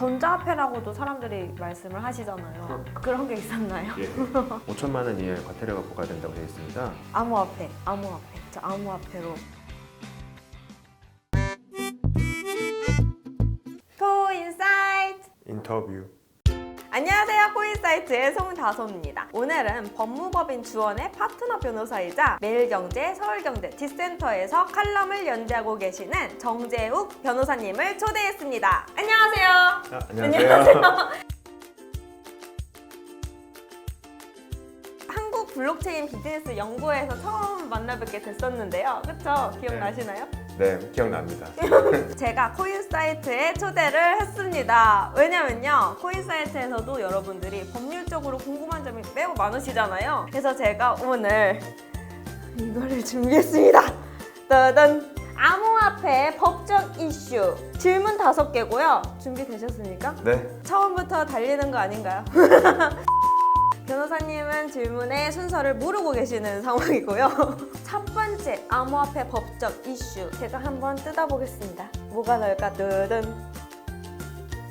전자화폐라고도 사람들이 말씀을 하시잖아요. 그런 게 있었나요? 예. 5천만 원 이하의 과태료가 부과된다고 되어 있습니다. 암호화폐, 암호화폐. 저 암호화폐로. 코인사이트. 인터뷰. 안녕하세요. 코인사이트의 송다솜입니다. 오늘은 법무법인 주원의 파트너 변호사이자 매일경제, 서울경제, 디센터에서 칼럼을 연재하고 계시는 정재욱 변호사님을 초대했습니다. 안녕하세요. 아, 안녕하세요. 한국 블록체인 비즈니스 연구회에서 처음 만나 뵙게 됐었는데요. 그쵸? 기억나시나요? 네, 기억납니다. 제가 코인 사이트에 초대를 했습니다. 왜냐면요, 코인 사이트에서도 여러분들이 법률적으로 궁금한 점이 매우 많으시잖아요. 그래서 제가 오늘 이거를 준비했습니다. 따단! 암호화폐 법적 이슈 질문 다섯 개고요. 준비되셨습니까? 네, 처음부터 달리는 거 아닌가요? 변호사님은 질문의 순서를 모르고 계시는 상황이고요. 첫 번째 암호화폐 법적 이슈 제가 한번 뜯어보겠습니다. 뭐가 나올까? 뜨든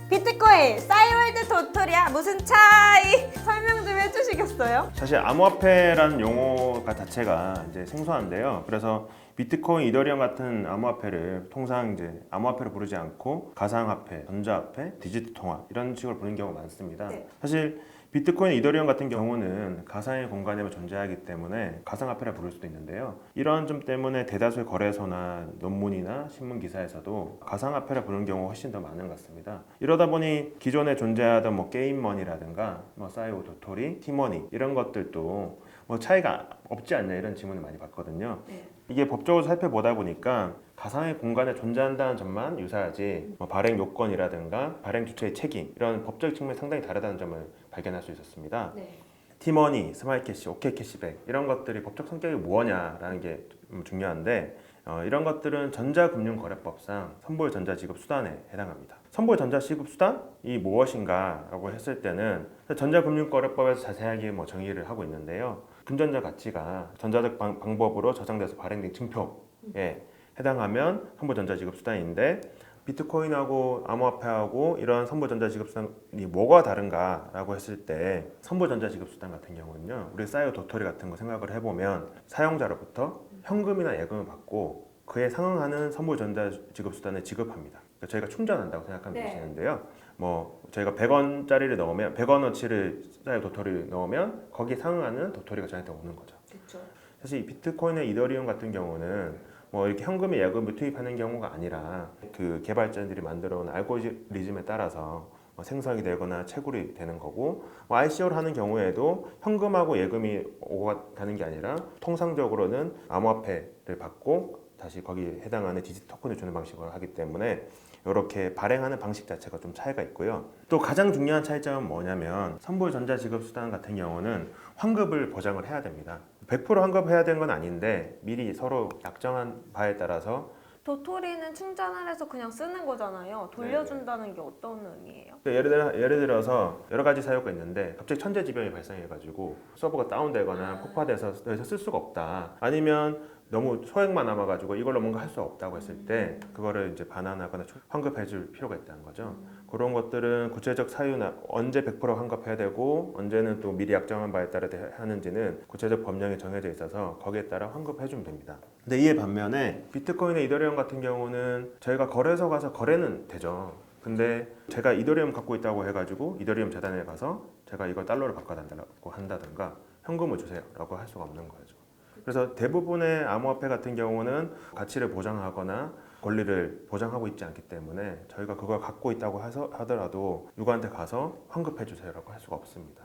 비트코인, 싸이월드 도토리아 무슨 차이? 설명 좀 해주시겠어요? 사실 암호화폐라는 용어가 자체가 이제 생소한데요. 그래서 비트코인, 이더리움 같은 암호화폐를 통상 이제 암호화폐로 부르지 않고 가상화폐, 전자화폐, 디지털 통화 이런 식으로 부르는 경우가 많습니다. 네. 사실 비트코인, 이더리움 같은 경우는 가상의 공간에만 존재하기 때문에 가상화폐라 부를 수도 있는데요. 이런 점 때문에 대다수의 거래소나 논문이나 신문 기사에서도 가상화폐라 부르는 경우가 훨씬 더 많은 것 같습니다. 이러다 보니 기존에 존재하던 뭐 게임머니라든가 뭐 싸이오 도토리, 티머니 이런 것들도 뭐 차이가 없지 않냐 이런 질문을 많이 받거든요. 네. 이게 법적으로 살펴보다 보니까 가상의 공간에 존재한다는 점만 유사하지 뭐 발행 요건이라든가 발행 주체의 책임 이런 법적 측면이 상당히 다르다는 점을 발견할 수 있었습니다. 네. 티머니, 스마일캐시, 오케이캐시백 이런 것들이 법적 성격이 무엇냐라는 게좀 중요한데 어, 이런 것들은 전자금융거래법상 선보일 전자지급 수단에 해당합니다. 선보일 전자지급 수단이 무엇인가라고 했을 때는 전자금융거래법에서 자세하게 뭐 정의를 하고 있는데요. 금전자 가치가 전자적 방, 방법으로 저장돼서 발행된 증표에 해당하면 선보일 전자 지급 수단인데 비트코인하고 암호화폐하고 이런 선보일 전자 지급 수단이 뭐가 다른가라고 했을 때 선보일 전자 지급 수단 같은 경우는요 우리 사이오 도토리 같은 거 생각을 해보면 사용자로부터 현금이나 예금을 받고 그에 상응하는 선보일 전자 지급 수단을 지급합니다 그러니까 저희가 충전한다고 생각하면 네. 되시는데요 뭐 저희가 100원짜리를 넣으면 100원어치를 사이오 도토리를 넣으면 거기에 상응하는 도토리가 저희한테 오는 거죠 그렇죠. 사실 이 비트코인의 이더리움 같은 경우는 뭐 이렇게 현금의 예금을 투입하는 경우가 아니라 그 개발자들이 만들어 온 알고리즘에 따라서 뭐 생성이 되거나 채굴이 되는 거고 뭐 ICO를 하는 경우에도 현금하고 예금이 오가는 게 아니라 통상적으로는 암호화폐를 받고 다시 거기에 해당하는 디지털 토큰을 주는 방식으로 하기 때문에 이렇게 발행하는 방식 자체가 좀 차이가 있고요. 또 가장 중요한 차이점은 뭐냐면 선불 전자지급 수단 같은 경우는 환급을 보장을 해야 됩니다. 100% 환급해야 되는 건 아닌데 미리 서로 약정한 바에 따라서 도토리는 충전을 해서 그냥 쓰는 거잖아요. 돌려준다는 게 어떤 의미예요? 그러니까 예를, 들어, 예를 들어서 여러 가지 사유가 있는데 갑자기 천재지변이 발생해가지고 서버가 다운되거나 폭파돼서 더 이상 쓸 수가 없다. 아니면 너무 소액만 남아가지고 이걸로 뭔가 할 수 없다고 했을 때 그거를 이제 반환하거나 환급해줄 필요가 있다는 거죠. 그런 것들은 구체적 사유나 언제 100% 환급해야 되고 언제는 또 미리 약정한 바에 따라 하는지는 구체적 법령에 정해져 있어서 거기에 따라 환급해주면 됩니다. 근데 이에 반면에 비트코인의 이더리움 같은 경우는 저희가 거래소 가서 거래는 되죠. 근데 제가 이더리움 갖고 있다고 해가지고 이더리움 재단에 가서 제가 이걸 달러로 바꿔달라고 한다든가 현금을 주세요라고 할 수가 없는 거죠. 그래서 대부분의 암호화폐 같은 경우는 가치를 보장하거나 권리를 보장하고 있지 않기 때문에 저희가 그걸 갖고 있다고 하더라도 누구한테 가서 환급해 주세요라고 할 수가 없습니다.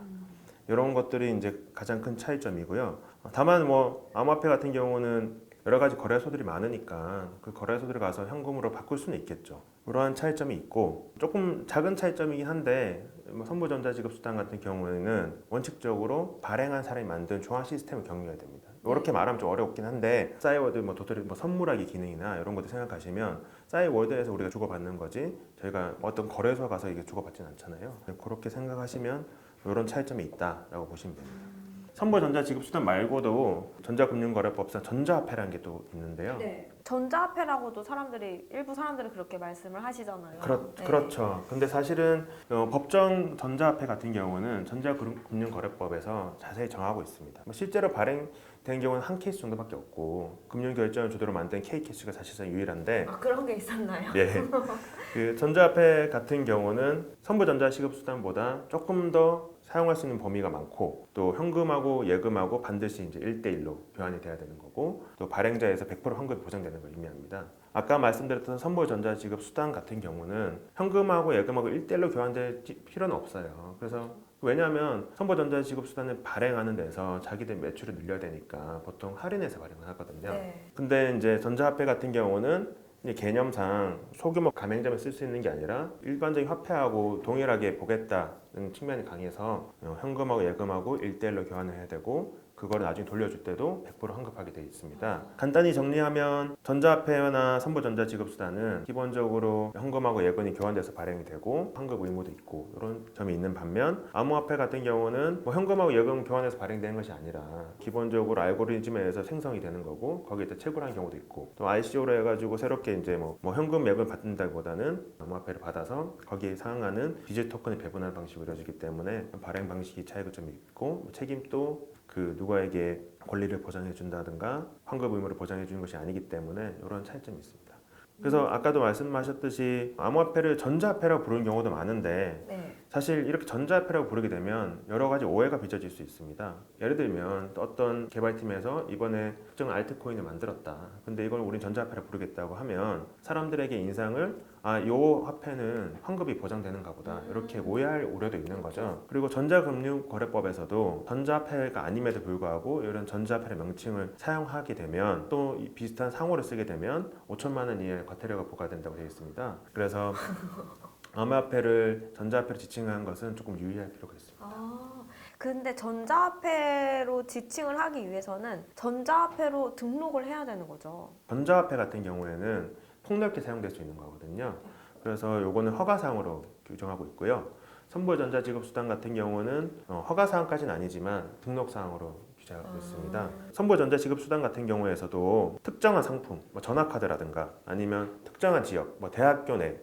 이런 것들이 이제 가장 큰 차이점이고요. 다만 뭐 암호화폐 같은 경우는 여러 가지 거래소들이 많으니까 그 거래소들에 가서 현금으로 바꿀 수는 있겠죠. 그러한 차이점이 있고 조금 작은 차이점이긴 한데 뭐 선부전자지급수단 같은 경우에는 원칙적으로 발행한 사람이 만든 중앙 시스템을 경유해야 됩니다. 이렇게 말하면 좀 어렵긴 한데 싸이워드 뭐 도토리 뭐 선물하기 기능이나 이런 것들 생각하시면 싸이워드에서 우리가 주고받는 거지 저희가 어떤 거래소 가서 이게 주고받지는 않잖아요. 그렇게 생각하시면 이런 차이점이 있다라고 보시면 됩니다. 선보전자 지급수단 말고도 전자금융거래법상 전자화폐라는 게 또 있는데요. 네. 전자화폐라고도 사람들이 일부 사람들이 그렇게 말씀을 하시잖아요. 그렇, 네. 그렇죠. 근데 사실은 어, 법정 전자화폐 같은 경우는 전자금융거래법에서 자세히 정하고 있습니다. 뭐 실제로 발행된 경우는 한 케이스 정도밖에 없고 금융결정을 주도로 만든 K 케이스가 사실상 유일한데 아 그런 게 있었나요? 예. 그 전자화폐 같은 경우는 선부전자 시급수단보다 조금 더 사용할 수 있는 범위가 많고 또 현금하고 예금하고 반드시 이제 1대1로 교환이 돼야 되는 거고 또 발행자에서 100% 환급이 보장되는 걸 의미합니다. 아까 말씀드렸던 선부전자 지급 수단 같은 경우는 현금하고 예금하고 1대1로 교환될 지- 필요는 없어요. 그래서 왜냐하면 선부전자 지급 수단을 발행하는 데서 자기들 매출을 늘려야 되니까 보통 할인해서 발행을 하거든요. 네. 근데 이제 전자화폐 같은 경우는 이제 개념상 소규모 가맹점에 쓸 수 있는 게 아니라 일반적인 화폐하고 동일하게 보겠다는 측면이 강해서 어, 현금하고 예금하고 1대1로 교환을 해야 되고 그거를 나중에 돌려줄 때도 100% 환급하게 되어 있습니다. 간단히 정리하면 전자화폐나 선부전자 지급수단은 기본적으로 현금하고 예금이 교환돼서 발행이 되고 환급 의무도 있고 이런 점이 있는 반면 암호화폐 같은 경우는 뭐 현금하고 예금 교환해서 발행되는 것이 아니라 기본적으로 알고리즘에 의해서 생성이 되는 거고 거기에 채굴하는 경우도 있고 또 ICO로 해가지고 새롭게 이제 뭐, 뭐 현금 예금 받는다기보다는 암호화폐를 받아서 거기에 상응하는 디지털 토큰을 배분하는 방식으로 이루어지기 때문에 발행 방식이 차이가 좀 있고 뭐 책임도 그 누구에게 권리를 보장해 준다든가 환급 의무를 보장해 주는 것이 아니기 때문에 이런 차이점이 있습니다. 그래서 아까도 말씀하셨듯이 암호화폐를 전자화폐라고 부르는 경우도 많은데 네. 사실 이렇게 전자화폐라고 부르게 되면 여러 가지 오해가 빚어질 수 있습니다. 예를 들면 또 어떤 개발팀에서 이번에 특정 알트코인을 만들었다. 근데 이걸 우린 전자화폐라고 부르겠다고 하면 사람들에게 인상을 아, 요 화폐는 환급이 보장되는가 보다. 이렇게 오해할 우려도 있는 거죠. 그리고 전자금융거래법에서도 전자화폐가 아님에도 불구하고 이런 전자화폐의 명칭을 사용하게 되면 또이 비슷한 상호를 쓰게 되면 5천만 원 이하의 과태료가 부과된다고 되어 있습니다. 그래서 암호화폐를 전자화폐로 지칭한 것은 조금 유의할 필요가 있습니다. 아, 근데 전자화폐로 지칭을 하기 위해서는 전자화폐로 등록을 해야 되는 거죠. 전자화폐 같은 경우에는 폭넓게 사용될 수 있는 거거든요. 그래서 요거는 허가 사항으로 규정하고 있고요. 선보전자지급수단 같은 경우는 어, 허가 사항까지는 아니지만 등록 사항으로 규정하고 있습니다. 선보전자지급수단 같은 경우에서도 특정한 상품, 뭐 전화카드라든가 아니면 특정한 지역, 뭐 대학교 내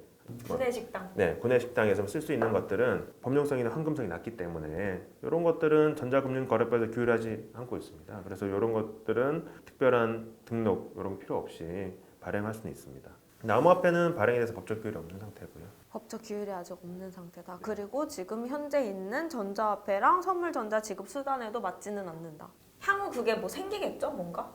뭐, 구내식당. 네, 구내식당에서 쓸 수 있는 것들은 법령성이나 환금성이 낮기 때문에 이런 것들은 전자금융거래법에서 규율하지 않고 있습니다. 그래서 이런 것들은 특별한 등록 이런 거 필요 없이 발행할 수는 있습니다. 암호화폐는 발행에 대해서 법적 규율이 없는 상태고요. 법적 규율이 아직 없는 상태다. 그리고 지금 현재 있는 전자화폐랑 선물 전자 지급 수단에도 맞지는 않는다. 향후 그게 뭐 생기겠죠, 뭔가?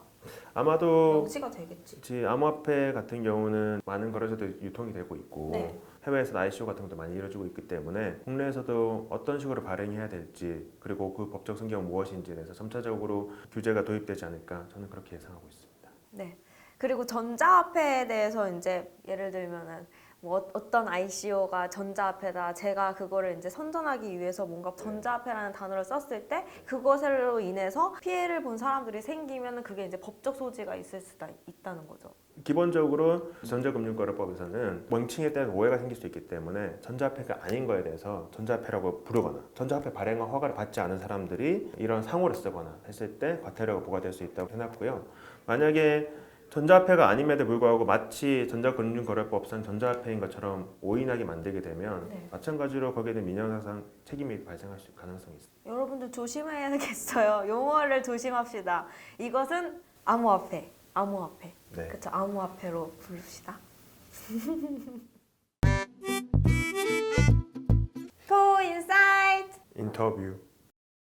아마도 명시가 되겠지. 지 암호화폐 같은 경우는 많은 거래소도 유통이 되고 있고 네. 해외에서 ICO 같은 것도 많이 이루어지고 있기 때문에 국내에서도 어떤 식으로 발행해야 될지 그리고 그 법적 성격은 무엇인지에 대해서 점차적으로 규제가 도입되지 않을까 저는 그렇게 예상하고 있습니다. 네. 그리고 전자화폐에 대해서 이제 예를 들면은 뭐 어- 어떤 ICO가 전자화폐다. 제가 그거를 이제 선전하기 위해서 뭔가 전자화폐라는 단어를 썼을 때 그것으로 인해서 피해를 본 사람들이 생기면 그게 이제 법적 소지가 있을 수가 있다는 거죠. 기본적으로 전자금융거래법에서는 명칭에 대한 오해가 생길 수 있기 때문에 전자화폐가 아닌 거에 대해서 전자화폐라고 부르거나 전자화폐 발행과 허가를 받지 않은 사람들이 이런 상호를 쓰거나 했을 때 과태료가 부과될 수 있다고 해놨고요. 만약에 전자화폐가 아님에도 불구하고 마치 전자금융거래법상 전자화폐인 것처럼 오인하게 만들게 되면 네. 마찬가지로 거기에 대한 민형사상 책임이 발생할 수 가능성이 있습니다. 여러분들 조심해야겠어요. 용어를 조심합시다. 이것은 암호화폐, 암호화폐. 네. 그쵸, 암호화폐로 부릅시다. 인터뷰